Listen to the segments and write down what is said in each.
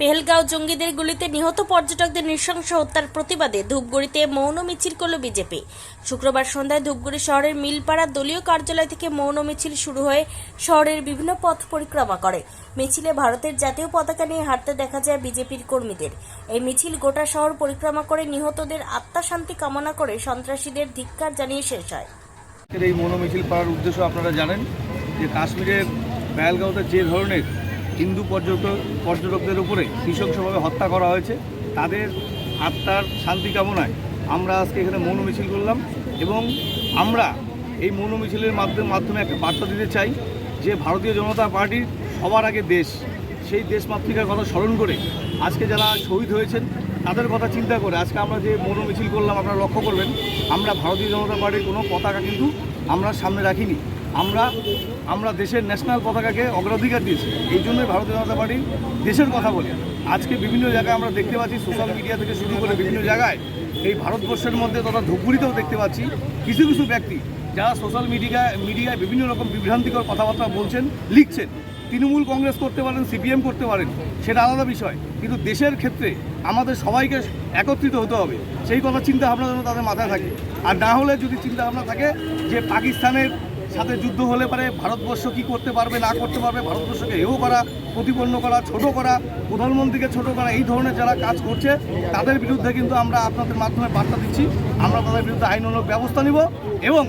পেহেলগাঁও জঙ্গিদের গুলিতে নিহত পর্যটকদের নৃশংস হত্যার প্রতিবাদে ধূপগুড়িতে মৌন মিছিল করল বিজেপি। শুক্রবার সন্ধ্যায় ধূপগুড়ি শহরের মিলপাড়া দলীয় কার্যালয় থেকে মৌন মিছিল শুরু হয়ে শহরের বিভিন্ন পথ পরিক্রমা করে। মিছিলে ভারতের জাতীয় পতাকা নিয়ে হাঁটতে দেখা যায় বিজেপির কর্মীদের। এই মিছিল গোটা শহর পরিক্রমা করে নিহতদের আত্মা শান্তি কামনা করে সন্ত্রাসীদের ধিক্কার জানিয়ে শেষ হয়। এই মনো মিছিল করার উদ্দেশ্য আপনারা জানেন যে কাশ্মীরের পেহেলগাঁওতে যে ধরনের হিন্দু পর্যটক পর্যটকদের উপরে নৃশংসভাবে হত্যা করা হয়েছে। তাদের আত্মার শান্তি কামনায় আমরা আজকে এখানে মৌন মিছিল করলাম এবং আমরা এই মৌন মিছিলের মাধ্যমে মাধ্যমে একটা বার্তা দিতে চাই যে ভারতীয় জনতা পার্টির সবার আগে দেশ, সেই দেশ মাতৃকার কথা স্মরণ করে আজকে যারা শহীদ হয়েছেন, তাদের কথা চিন্তা করে আজকে আমরা যে মৌন মিছিল করলাম, আপনারা লক্ষ্য করবেন, আমরা ভারতীয় জনতা পার্টির কোনো পতাকা কিন্তু আমরা সামনে রাখিনি। আমরা আমরা দেশের ন্যাশনাল পতাকাকে অগ্রাধিকার দিয়েছি। এই জন্যই ভারতীয় জনতা পার্টি দেশের কথা বলে। আজকে বিভিন্ন জায়গায় আমরা দেখতে পাচ্ছি সোশ্যাল মিডিয়া থেকে শুরু করে বিভিন্ন জায়গায় এই ভারতবর্ষের মধ্যে তথা ধূপগুড়িতেও দেখতে পাচ্ছি কিছু কিছু ব্যক্তি যারা সোশ্যাল মিডিয়ায় মিডিয়ায় বিভিন্ন রকম বিভ্রান্তিকর কথাবার্তা বলছেন, লিখছেন। তৃণমূল কংগ্রেস করতে পারেন, সিপিএম করতে পারেন, সেটা আলাদা বিষয়। কিন্তু দেশের ক্ষেত্রে আমাদের সবাইকে একত্রিত হতে হবে। সেই কথা চিন্তা ভাবনা যেন তাদের মাথায় থাকে। আর না হলে যদি চিন্তা ভাবনা থাকে যে পাকিস্তানের সাথে যুদ্ধ হলে পারে ভারতবর্ষ কি করতে পারবে, না করতে পারবে, ভারতবর্ষকে হেও করা, প্রতিপন্ন করা, ছোট করা, প্রধানমন্ত্রীকে ছোট করা, এই ধরনের যারা কাজ করছে, তাদের বিরুদ্ধে কিন্তু আমরা আপনাদের মাধ্যমে বার্তা দিচ্ছি। আমরা তাদের বিরুদ্ধে আইনানুগ ব্যবস্থা নিব এবং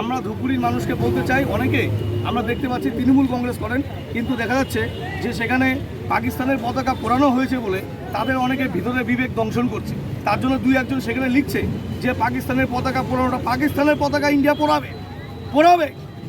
আমরা ধুপগুড়ির মানুষকে বলতে চাই অনেকে আমরা দেখতে পাচ্ছি তৃণমূল কংগ্রেস করেন, কিন্তু দেখা যাচ্ছে যে সেখানে পাকিস্তানের পতাকা পোড়ানো হয়েছে বলে তাদের অনেকে ভিতরে বিবেক দংশন করছে। তার জন্য দুই একজন সেখানে লিখছে যে, পাকিস্তানের পতাকা পোড়ানোটা পাকিস্তানের পতাকা, ইন্ডিয়া পোড়াবে। পোড়াবে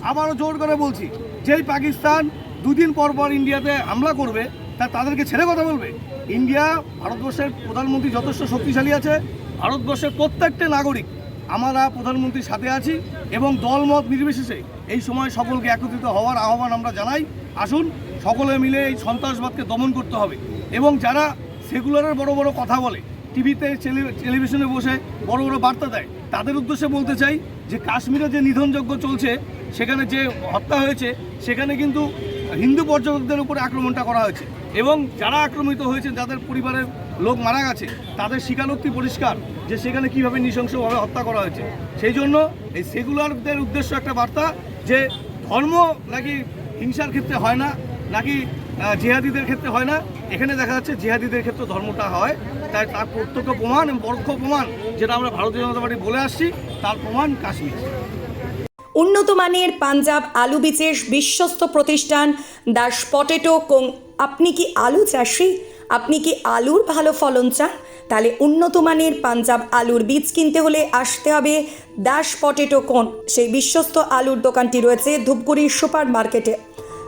আবারও জোর করে বলছি, যেই পাকিস্তান দুদিন পর পর ইন্ডিয়াতে হামলা করবে, তা তাদেরকে ছেড়ে কথা বলবে। ইন্ডিয়া ভারতবর্ষের প্রধানমন্ত্রী যথেষ্ট শক্তিশালী আছে, ভারতবর্ষের প্রত্যেকটা নাগরিক, আমরা প্রধানমন্ত্রীর সাথে আছি এবং দলমত নির্বিশেষে এই সময় সকলকে একত্রিত হওয়ার আহ্বান আমরা জানাই। আসুন, সকলে মিলে এই সন্ত্রাসবাদকে দমন করতে হবে এবং যারা সেকুলারের বড় বড় কথা বলে, টিভিতে টেলিভিশনে বসে বড় বড় বার্তা দেয় তাদের উদ্দেশ্যে বলতে চাই যে কাশ্মীরে যে নিধনযজ্ঞ চলছে, সেখানে যে হত্যা হয়েছে, সেখানে কিন্তু হিন্দু পর্যটকদের উপরে আক্রমণটা করা হয়েছে। এবং যারা আক্রমিত হয়েছে যাদের পরিবারের লোক মারা গেছে, তাদের স্বীকারোক্তি পরিষ্কার যে সেখানে কীভাবে নৃশংসভাবে হত্যা করা হয়েছে। সেই জন্য এই সেগুলারদের উদ্দেশ্য একটা বার্তা যে ধর্ম নাকি হিংসার ক্ষেত্রে হয় না, নাকি জিহাদিদের ক্ষেত্রে হয় না এখানে দেখা যাচ্ছে জিহাদিদের ক্ষেত্রে ধর্মটা হয়, তাই তার প্রত্যক্ষ প্রমাণ পরোক্ষ প্রমাণ যেটা আমরা ভারতীয় জনতা পার্টি বলে আসছি, তার প্রমাণ কাশ্মীর। উন্নত মানের পাঞ্জাব আলু বীজের বিশ্বস্ত প্রতিষ্ঠান দাস পটেটো কোং, আপনি কি আলু চাষি? আপনি কি আলুর ভালো ফলন চান? তাহলে উন্নত মানের পাঞ্জাব আলুর বীজ কিনতে হলে আসতে হবে দাস পটেটো কোন, সেই বিশ্বস্ত আলুর দোকানটি রয়েছে ধূপগুড়ি সুপার মার্কেটে